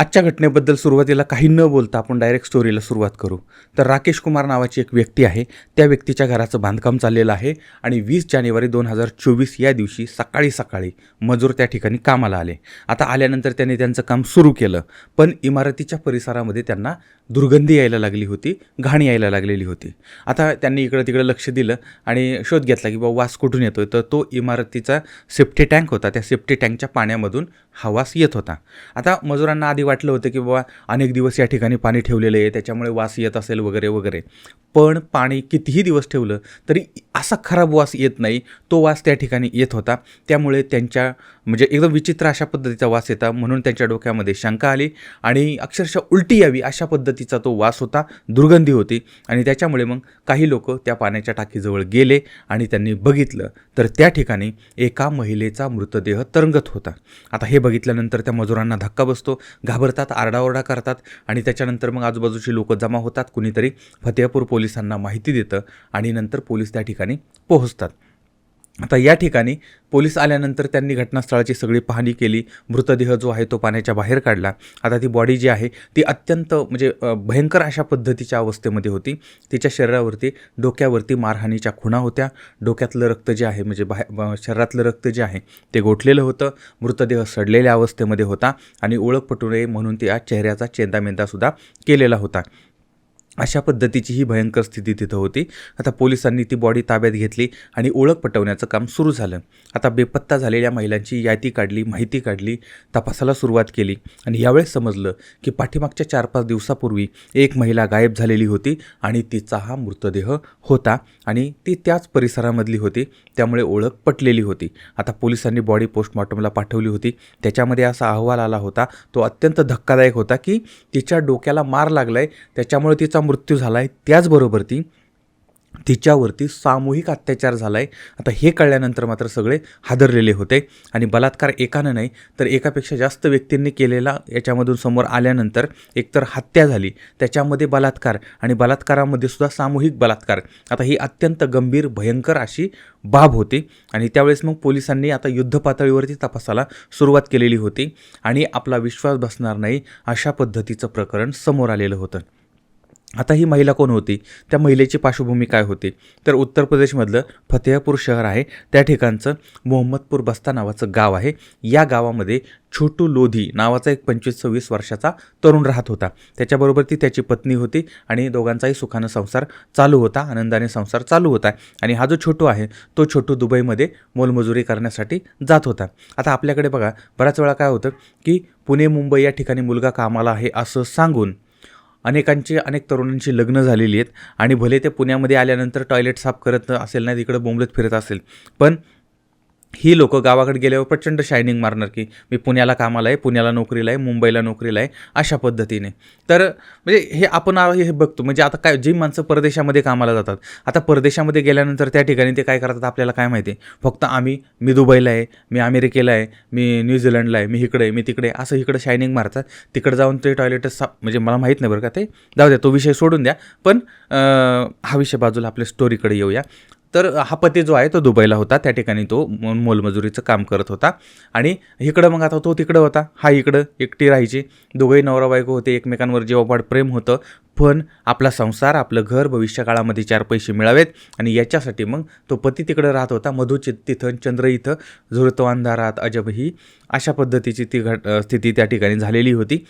आजच्या घटनेबद्दल सुरुवातीला काही न बोलता आपण डायरेक्ट स्टोरीला सुरुवात करू. तर राकेश कुमार नावाची एक व्यक्ती आहे. त्या व्यक्तीच्या घराचं बांधकाम चाललेलं आहे आणि वीस जानेवारी दोन हजार चोवीस या दिवशी सकाळी सकाळी मजूर त्या ठिकाणी कामाला आले. आता आल्यानंतर त्यांनी त्यांचं काम सुरू केलं. पण इमारतीच्या परिसरामध्ये त्यांना दुर्गंधी यायला लागली होती घाण यायला लागलेली होती. आता त्यांनी इकडं तिकडं लक्ष दिलं आणि शोध घेतला की बाबा वास कुठून येतोय? तर तो इमारतीचा सेफ्टी टँक होता. त्या सेफ्टी टँकच्या पाण्यामधून हा वास येत होता. आता मजुरांना आधी वाटलं होतं की बाबा अनेक दिवस या ठिकाणी पाणी ठेवलेलं आहे त्याच्यामुळे वास येत असेल वगैरे वगैरे. पण पाणी कितीही दिवस ठेवलं तरी असा खराब वास येत नाही. तो वास त्या ठिकाणी येत होता. त्यामुळे त्यांच्या म्हणजे एकदम विचित्र अशा पद्धतीचा वास येता म्हणून त्यांच्या डोक्यामध्ये शंका आली. आणि अक्षरशः उलटी यावी अशा पद्धतीचा तो वास होता दुर्गंधी होती. आणि त्याच्यामुळे मग काही लोक त्या पाण्याच्या टाकीजवळ गेले आणि त्यांनी बघितलं. तर त्या ठिकाणी एका महिलेचा मृतदेह तरंगत होता. आता हे बघितल्यानंतर त्या मजुरांना धक्का बसतो. घाबरतात आरडाओरडा करतात आणि त्याच्यानंतर मग आजूबाजूची लोक जमा होतात कुणीतरी फतेहपूर पोलिसांना माहिती देतं आणि नंतर पोलीस त्या ठिकाणी पोहोचतात. आता या ठिकाणी पोलीस आल्यानंतर त्यांनी घटनास्थळाची सगळी पाहणी केली. मृतदेह जो आहे तो पाण्याच्या बाहेर काढला. आता ती बॉडी जी आहे ती अत्यंत म्हणजे भयंकर अशा पद्धतीच्या अवस्थेमध्ये होती. तिच्या शरीरावरती डोक्यावरती मारहाणीच्या खुणा होत्या. डोक्यातलं रक्त जे आहे म्हणजे बाहेर शरीरातलं रक्त जे आहे ते गोठलेलं होतं. मृतदेह सडलेल्या अवस्थेमध्ये होता आणि ओळख पटू नये म्हणून त्या चेहऱ्याचा चेंदामेंदासुद्धा केलेला होता. अशा पद्धतीची ही भयंकर स्थिती तिथं होती. आता पोलिसांनी ती बॉडी ताब्यात घेतली आणि ओळख पटवण्याचं काम सुरू झालं. आता बेपत्ता झालेल्या महिलांची यादी काढली माहिती काढली तपासाला सुरुवात केली आणि यावेळेस समजलं की पाठीमागच्या चार पाच दिवसापूर्वी एक महिला गायब झालेली होती आणि तिचा हा मृतदेह होता आणि ती त्याच परिसरामधली होती. त्यामुळे ओळख पटलेली होती. आता पोलिसांनी बॉडी पोस्टमॉर्टमला पाठवली होती. त्याच्यामध्ये असा अहवाल आला होता तो अत्यंत धक्कादायक होता की तिच्या डोक्याला मार लागलाय. त्याच्यामुळे तिचा मृत्यू झाला आहे त्याचबरोबर ती तिच्यावरती सामूहिक अत्याचार झाला आहे आता हे कळल्यानंतर मात्र सगळे हादरलेले होते. आणि बलात्कार एकानं नाही तर एकापेक्षा जास्त व्यक्तींनी केलेला याच्यामधून समोर आल्यानंतर एकतर हत्या झाली त्याच्यामध्ये बलात्कार आणि बलात्कारामध्ये सुद्धा सामूहिक बलात्कार. आता ही अत्यंत गंभीर भयंकर अशी बाब होती. आणि त्यावेळेस मग पोलिसांनी आता युद्धपातळीवरती तपासाला सुरुवात केलेली होती. आणि आपला विश्वास बसणार नाही अशा पद्धतीचं प्रकरण समोर आलेलं होतं. आता ही महिला कोण होती? त्या महिलेची पार्श्वभूमी काय होती? तर उत्तर प्रदेशमधलं फतेहपूर शहर आहे. त्या ठिकाणचं मोहम्मदपूर बस्ता नावाचं गाव आहे. या गावामध्ये छोटू लोधी नावाचा एक पंचवीस सव्वीस वर्षाचा तरुण राहत होता. त्याच्याबरोबर ती त्याची पत्नी होती आणि दोघांचाही सुखानं संसार चालू होता. आनंदाने संसार चालू होता. आणि हा जो छोटू आहे तो छोटू दुबईमध्ये मोलमजुरी करण्यासाठी जात होता. आता आपल्याकडे बघा बऱ्याच वेळा काय होतं की पुणे मुंबई या ठिकाणी मुलगा कामाला आहे असं सांगून अनेकांची अनेक तरुणांची लग्न झालेली आहेत आणि भले ते पुण्यामध्ये आल्यानंतर टॉयलेट साफ करत असेल नाही तिकडं बोंबलत फिरत असेल. पण ही लोक गावाकडे गेल्यावर प्रचंड शायनिंग मारणार की मी पुण्याला कामाला आहे पुण्याला नोकरीला आहे मुंबईला नोकरीला आहे अशा पद्धतीने. तर म्हणजे हे आपण हे बघतो. म्हणजे आता काय जी माणसं परदेशामध्ये कामाला जातात आता परदेशामध्ये गेल्यानंतर त्या ठिकाणी ते काय करतात आपल्याला काय माहिती? आहे फक्त आम्ही मी दुबईला आहे मी अमेरिकेला आहे मी न्यूझीलंडला आहे मी इकडे मी तिकडे असं इकडे शायनिंग मारतात. तिकडे जाऊन ते टॉयलेट सा म्हणजे मला माहीत नाही बरं का ते. जाऊ द्या तो विषय सोडून द्या. पण हा विषय बाजूला आपल्या स्टोरीकडे येऊया. तर हा पती जो आहे तो दुबईला होता. त्या ठिकाणी तो मोलमजुरीचं काम करत होता. आणि इकडं मग आता तो तिकडं होता. हा इकडं एकटी राहायची. दोघंही नवरा बायको होते. एकमेकांवर जेव्हा प्रेम होतं. पण आपला संसार आपलं घर भविष्यकाळामध्ये चार पैसे मिळावेत. आणि याच्यासाठी मग तो पती तिकडं राहत होता. मधुचित तिथं चंद्र इथं. झुरतो अंधारात अजबही अशा पद्धतीची ती घट स्थिती त्या ठिकाणी झालेली होती.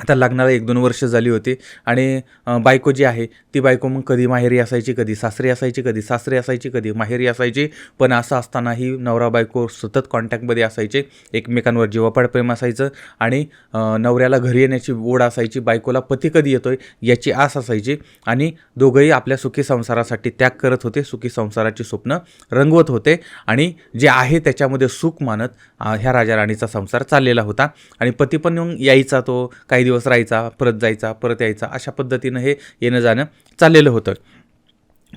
आता लग्नाला एक दोन वर्ष झाली होती आणि बायको जी आहे ती बायको मग कधी माहेरी असायची कधी सासरी असायची कधी सासरी असायची कधी माहेरी असायची. पण असं असतानाही नवरा बायको सतत कॉन्टॅक्टमध्ये असायचे. एकमेकांवर जीवापाड प्रेम असायचं आणि नवऱ्याला घरी येण्याची ओढ असायची बायकोला पती कधी येतोय याची आस असायची आणि दोघंही आपल्या सुखी संसारासाठी त्याग करत होते. सुखी संसाराची स्वप्न रंगवत होते आणि जे आहे त्याच्यामध्ये सुख मानत ह्या राजा राणीचा संसार चाललेला होता. आणि पती पण येऊन यायचा तो काही दिवस राहायचा परत जायचा परत यायचा अशा पद्धतीनं हे येणं जाणं चाललेलं होतं.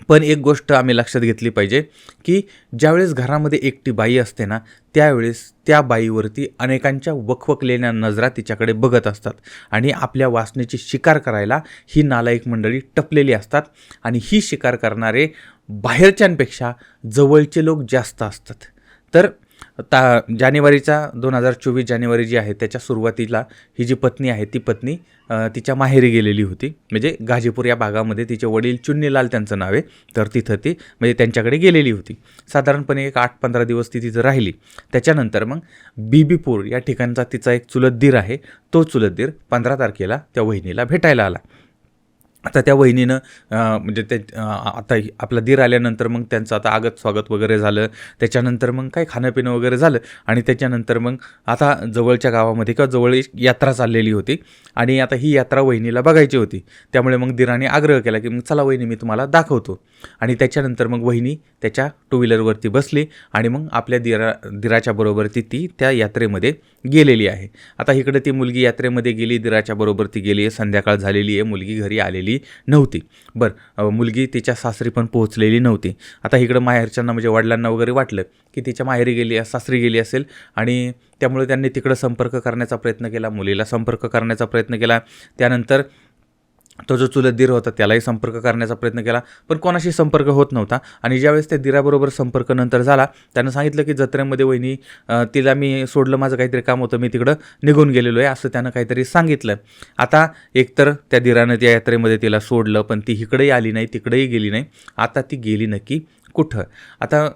पण एक गोष्ट आम्ही लक्षात घेतली पाहिजे की ज्यावेळेस घरामध्ये एकटी बाई असते ना त्यावेळेस त्या बाईवरती अनेकांच्या वखवकलेल्या नजरा तिच्याकडे बघत असतात आणि आपल्या वासनेची शिकार करायला ही नालायक मंडळी टपलेली असतात आणि ही शिकार करणारे बाहेरच्यांपेक्षा जवळचे लोक जास्त असतात. तर ता जानेवारीचा दोन हजार चोवीस जानेवारी जी आहे त्याच्या सुरुवातीला ही जी पत्नी आहे ती पत्नी तिच्या माहेरी गेलेली होती. म्हणजे गाजीपूर या भागामध्ये तिचे वडील चुन्नीलाल त्यांचं नाव आहे. तर तिथं ती म्हणजे त्यांच्याकडे गेलेली होती. साधारणपणे एक आठ पंधरा दिवस ती तिथं राहिली. त्याच्यानंतर मग बीबीपूर या ठिकाणचा तिचा एक चुलत दीर आहे. तो चुलत दीर पंधरा तारखेला त्या वहिनीला भेटायला आला. आता त्या वहिनीनं म्हणजे ते आता आपला दीर आल्यानंतर मग त्यांचं आता आगत स्वागत वगैरे झालं. त्याच्यानंतर मग काय खाणंपिणं वगैरे झालं. आणि त्याच्यानंतर मग आता जवळच्या गावामध्ये किंवा जवळ एक यात्रा चाललेली होती. आणि आता ही यात्रा वहिनीला बघायची होती. त्यामुळे मग दिराने आग्रह केला की मग चला वहिनी मी तुम्हाला दाखवतो. आणि त्याच्यानंतर मग वहिनी त्याच्या टू व्हीलरवरती बसली आणि मग आपल्या दिरा दिराच्या बरोबर ती ती त्या यात्रेमध्ये गेलेली आहे. आता इकडे ती मुलगी यात्रेमध्ये गेली दिराच्या बरोबर ती गेली आहे. संध्याकाळ झालेली आहे. मुलगी घरी आलेली नव्हती. बरं मुलगी तिच्या सासरी पण पोहोचलेली नव्हती. आता इकडं माहेरच्यांना म्हणजे वडिलांना वगैरे वाटलं की तिच्या माहेरी गेली सासरी गेली असेल आणि त्यामुळे त्यांनी तिकडं संपर्क करण्याचा प्रयत्न केला मुलीला संपर्क करण्याचा प्रयत्न केला. त्यानंतर तो जो चुलत दीर होता त्यालाही संपर्क करण्याचा प्रयत्न केला पण कोणाशी संपर्क होत नव्हता. आणि ज्यावेळेस त्या दिराबरोबर संपर्क नंतर झाला त्यानं सांगितलं की जत्रेमध्ये वहिनी तिला मी सोडलं माझं काहीतरी काम होतं मी तिकडं निघून गेलेलो आहे असं त्यानं काहीतरी सांगितलं. आता एकतर त्या दिरानं त्या यात्रेमध्ये तिला सोडलं पण ती इकडेही आली नाही तिकडेही गेली नाही. आता ती गेली नक्की कुठं? आता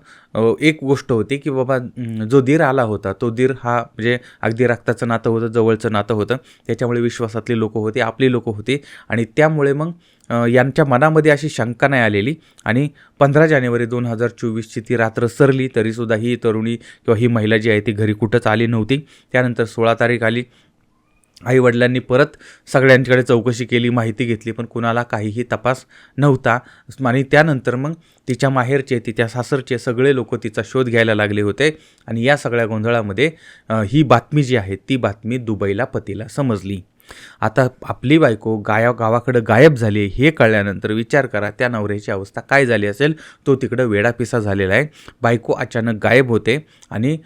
एक गोष्ट होती की बाबा जो दीर आला होता तो दीर हा म्हणजे अगदी रक्ताचं नातं होतं जवळचं नातं होतं. त्याच्यामुळे विश्वासातली लोकं होती आपली लोकं होती. आणि त्यामुळे मग यांच्या मनामध्ये अशी शंका नाही आलेली. आणि पंधरा जानेवारी दोन हजार चोवीसची ती रात्र सरली तरीसुद्धा ही तरुणी किंवा ही महिला जी आहे ती घरी कुठंच आली नव्हती. त्यानंतर सोळा तारीख आली. आईवडिलांनी परत सगळ्यांकडे चौकशी केली माहिती घेतली पण कुणाला काहीही तपास नव्हता. आणि त्यानंतर मग तिच्या माहेरचे तिच्या सासरचे सगळे लोक तिचा शोध घ्यायला लागले होते. आणि या सगळ्या गोंधळामध्ये ही बातमी जी आहे ती बातमी दुबईला पतीला समजली. आता आपली बायको गाया गावाकडं गायब झाली हे कळल्यानंतर विचार करा त्या नवऱ्याची अवस्था काय झाली असेल? तो तिकडं वेडापिसा झालेला आहे. बायको अचानक गायब होते आणि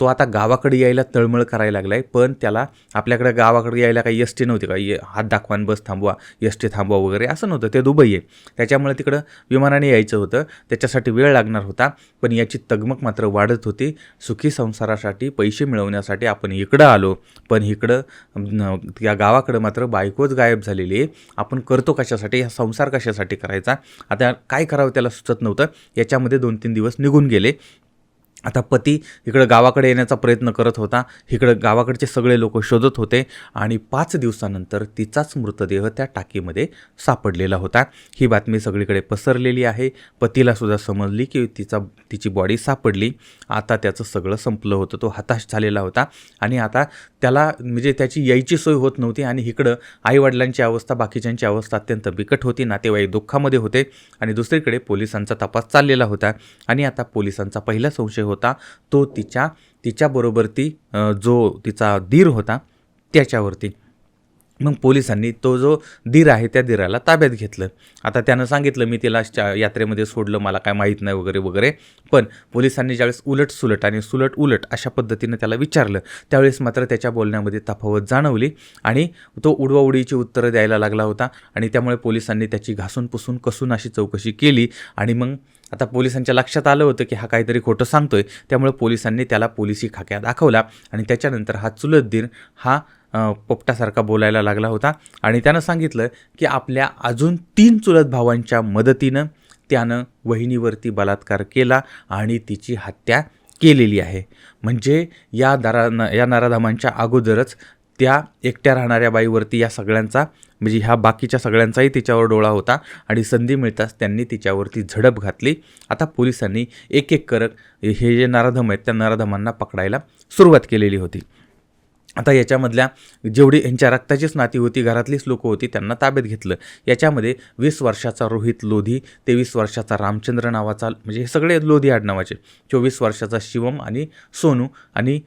तो आता गावाकडे यायला तळमळ करायला लागला आहे पण त्याला आपल्याकडे गावाकडे यायला काही एस टी नव्हती का? ये हात दाखवान बस थांबवा एस टी थांबवा वगैरे असं नव्हतं. ते दुबई आहे. त्याच्यामुळे तिकडं विमानाने यायचं होतं. त्याच्यासाठी वेळ लागणार होता. पण याची तगमग मात्र वाढत होती. सुखी संसारासाठी पैसे मिळवण्यासाठी आपण इकडं आलो. पण इकडं या गावाकडं मात्र बायकोच गायब झालेली आहे. आपण करतो कशासाठी? हा संसार कशासाठी करायचा? आता काय करावं त्याला सुचत नव्हतं. याच्यामध्ये दोन तीन दिवस निघून गेले. आता पती इकडं गावाकडे येण्याचा प्रयत्न करत होता. इकडं गावाकडचे सगळे लोक शोधत होते आणि पाच दिवसानंतर तिचाच मृतदेह त्या टाकीमध्ये सापडलेला होता. ही बातमी सगळीकडे पसरलेली आहे. पतीला सुद्धा समजली की तिचा तिची बॉडी सापडली. आता त्याचं सगळं संपलं होतं. तो हताश झालेला होता. आणि आता त्याला म्हणजे त्याची यायची सोय होत नव्हती आणि इकडं आईवडिलांची अवस्था बाकीच्यांची अवस्था अत्यंत बिकट होती. नातेवाईक दुःखामध्ये होते आणि दुसरीकडे पोलिसांचा तपास चाललेला होता. आणि आता पोलिसांचा पहिला संशय होता तो तिच्या तिच्याबरोबर ती जो तिचा दीर होता त्याच्यावरती. मग पोलिसांनी तो जो दीर आहे त्या दीराला ताब्यात घेतलं. आता त्यानं सांगितलं मी तिला यात्रेमध्ये सोडलं मला काय माहीत नाही वगैरे वगैरे. पण पोलिसांनी ज्यावेळेस उलट सुलट आणि सुलट उलट अशा पद्धतीनं त्याला विचारलं त्यावेळेस मात्र त्याच्या बोलण्यामध्ये तफावत जाणवली आणि तो उडवाउडीची उत्तरं द्यायला लागला होता आणि त्यामुळे पोलिसांनी त्याची घासून पुसून कसून अशी चौकशी केली आणि मग आता पोलिसांच्या लक्षात आलं होतं की हा काहीतरी खोटं सांगतोय. त्यामुळे पोलिसांनी त्याला पोलिसी खाक्या दाखवला आणि त्याच्यानंतर हा चुलत दिन हा पोपटासारखा बोलायला लागला होता. आणि त्यानं सांगितलं की आपल्या अजून तीन चुलत भावांच्या मदतीनं त्यानं वहिनीवरती बलात्कार केला आणि तिची हत्या केलेली आहे. म्हणजे या दारा या नाराधामांच्या अगोदरच त्या एकट्या राहणाऱ्या बाईवरती या सगळ्यांचा म्हणजे ह्या बाकीच्या सगळ्यांचाही तिच्यावर डोळा होता आणि संधी मिळताच त्यांनी तिच्यावरती झडप घातली. आता पोलिसांनी एक एक करत हे जे नराधम आहेत त्या नराधमांना पकडायला सुरुवात केलेली होती. आता याच्यामधल्या जेवढी यांच्या रक्ताचीच नाती होती घरातलीच लोकं होती त्यांना ताब्यात घेतलं. याच्यामध्ये वीस वर्षाचा रोहित लोधी तेवीस वर्षाचा रामचंद्र नावाचा म्हणजे हे सगळे लोधी आडनावाचे चोवीस वर्षाचा शिवम आणि सोनू आणि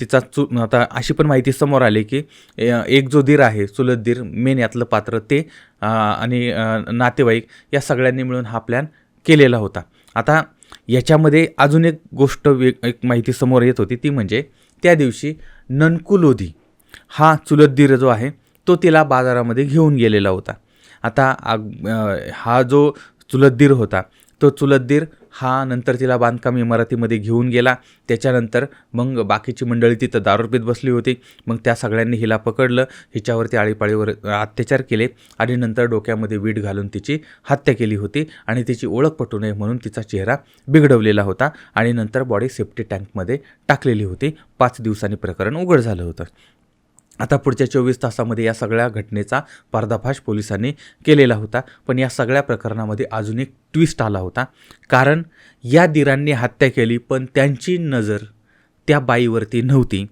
तिचा चु आता अशी पण माहिती समोर आली की एक जो दीर आहे चुलत दीर मेन यातलं पात्र ते आणि नातेवाईक या सगळ्यांनी मिळून हा प्लॅन केलेला होता. आता याच्यामध्ये अजून एक गोष्ट वेग एक माहिती समोर येत होती ती म्हणजे त्या दिवशी ननकुलोधी हा चुलत दीर जो आहे तो तिला बाजारामध्ये घेऊन गेलेला होता. आता आग- हा जो चुलत दीर होता तो चुलत दीर हा नंतर तिला बांधकाम इमारतीमध्ये घेऊन गेला. त्याच्यानंतर मग बाकीची मंडळी तिथं दारू पीत बसली होती. मग त्या सगळ्यांनी हिला पकडलं. हिच्यावरती आळीपाळीवर अत्याचार केले आणि नंतर डोक्यामध्ये वीट घालून तिची हत्या केली होती आणि तिची ओळख पटू नये म्हणून तिचा चेहरा बिघडवलेला होता आणि नंतर बॉडी सेफ्टी टँकमध्ये टाकलेली होती. पाच दिवसांनी प्रकरण उघड झालं होतं. आता पुढच्या चोवीस तासामध्ये या सगळ्या घटनेचा पर्दाफाश पोलिसांनी केलेला होता पण या सगळ्या प्रकरणामध्ये अजून एक ट्विस्ट आला होता. कारण या दिरांनी हत्या केली पण त्यांची नजर त्या बाईवरती नव्हती.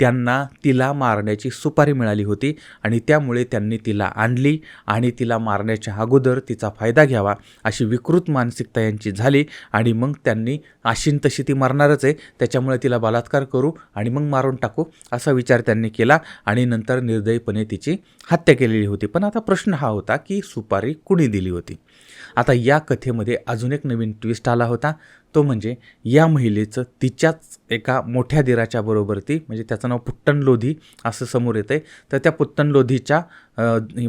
त्यांना तिला मारण्याची सुपारी मिळाली होती आणि त्यामुळे त्यांनी तिला आणली आणि तिला मारण्याच्या अगोदर तिचा फायदा घ्यावा अशी विकृत मानसिकता यांची झाली आणि मग त्यांनी आशीन तशी ती मारणारच आहे. त्याच्यामुळे तिला बलात्कार करू आणि मग मारून टाकू असा विचार त्यांनी केला आणि नंतर निर्दयीपणे तिची हत्या केलेली होती. पण आता प्रश्न हा होता की सुपारी कुणी दिली होती? आता या कथेमध्ये अजून एक नवीन ट्विस्ट आला होता. तो म्हणजे या महिलेचं तिच्याच एका मोठ्या दिराच्या बरोबरती म्हणजे त्याचं नाव पुट्टन लोधी असं समोर येतं आहे तर त्या पुट्टन लोधीच्या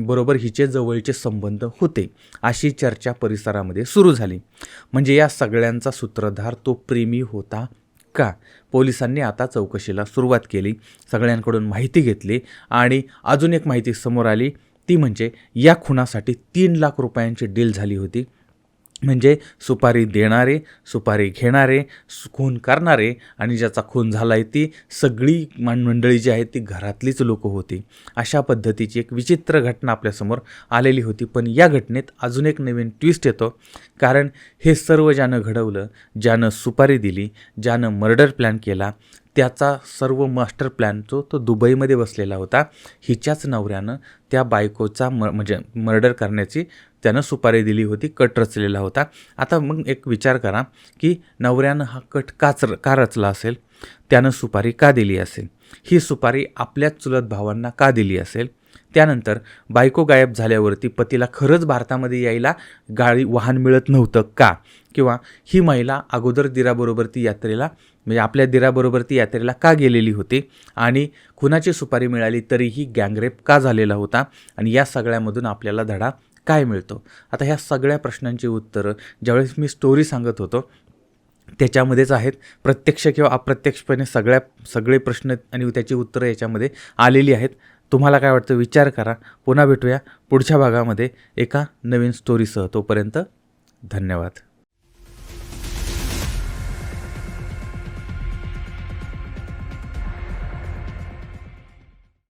बरोबर हिचे जवळचे संबंध होते. अशी चर्चा परिसरामध्ये सुरू झाली. म्हणजे या सगळ्यांचा सूत्रधार तो प्रेमी होता का? पोलिसांनी आता चौकशीला सुरुवात केली सगळ्यांकडून माहिती घेतली आणि अजून एक माहिती समोर आली. ती म्हणजे या खुनासाठी तीन लाख रुपयांची डील झाली होती. म्हणजे सुपारी देणारे सुपारी घेणारे सु- खून करणारे आणि ज्याचा खून झाला आहे ती सगळी मान मंडळी जी आहे ती घरातलीच लोक होती. अशा पद्धतीची एक विचित्र घटना आपल्यासमोर आलेली होती. पण या घटनेत अजून एक नवीन ट्विस्ट येतो. कारण हे सर्व ज्यानं घडवलं. ज्यानं सुपारी दिली ज्यानं मर्डर प्लॅन केला त्याचा सर्व मास्टर प्लॅन जो तो दुबईमध्ये बसलेला होता हिच्याच नवऱ्यानं त्या बायकोचा म म्हणजे मर्डर करण्याची त्यानं सुपारी दिली होती कट रचलेला होता. आता मग एक विचार करा की नवऱ्यानं हा कट काच का रचला असेल? त्यानं सुपारी का दिली असेल? ही सुपारी आपल्याच चुलत भावांना का दिली असेल? त्यानंतर बायको गायब झाल्यावरती पतीला खरंच भारतामध्ये यायला गाडी वाहन मिळत नव्हतं का? किंवा ही महिला अगोदर दिराबरोबर ती यात्रेला म्हणजे आपल्या दिराबरोबर ती यात्रेला का गेलेली होती? आणि खुनाची सुपारी मिळाली तरीही गँगरेप का झालेला होता? आणि या सगळ्यामधून आपल्याला धडा काय मिळतो? आता ह्या सगळ्या प्रश्नांची उत्तरं ज्यावेळेस मी स्टोरी सांगत होतो त्याच्यामध्येच आहेत. प्रत्यक्ष किंवा अप्रत्यक्षपणे सगळ्या सगळे प्रश्न आणि त्याची उत्तरं याच्यामध्ये आलेली आहेत. तुम्हाला काय वाटतं? विचार करा. पुन्हा भेटूया पुढच्या भागामध्ये एका नवीन स्टोरीसह तोपर्यंत धन्यवाद.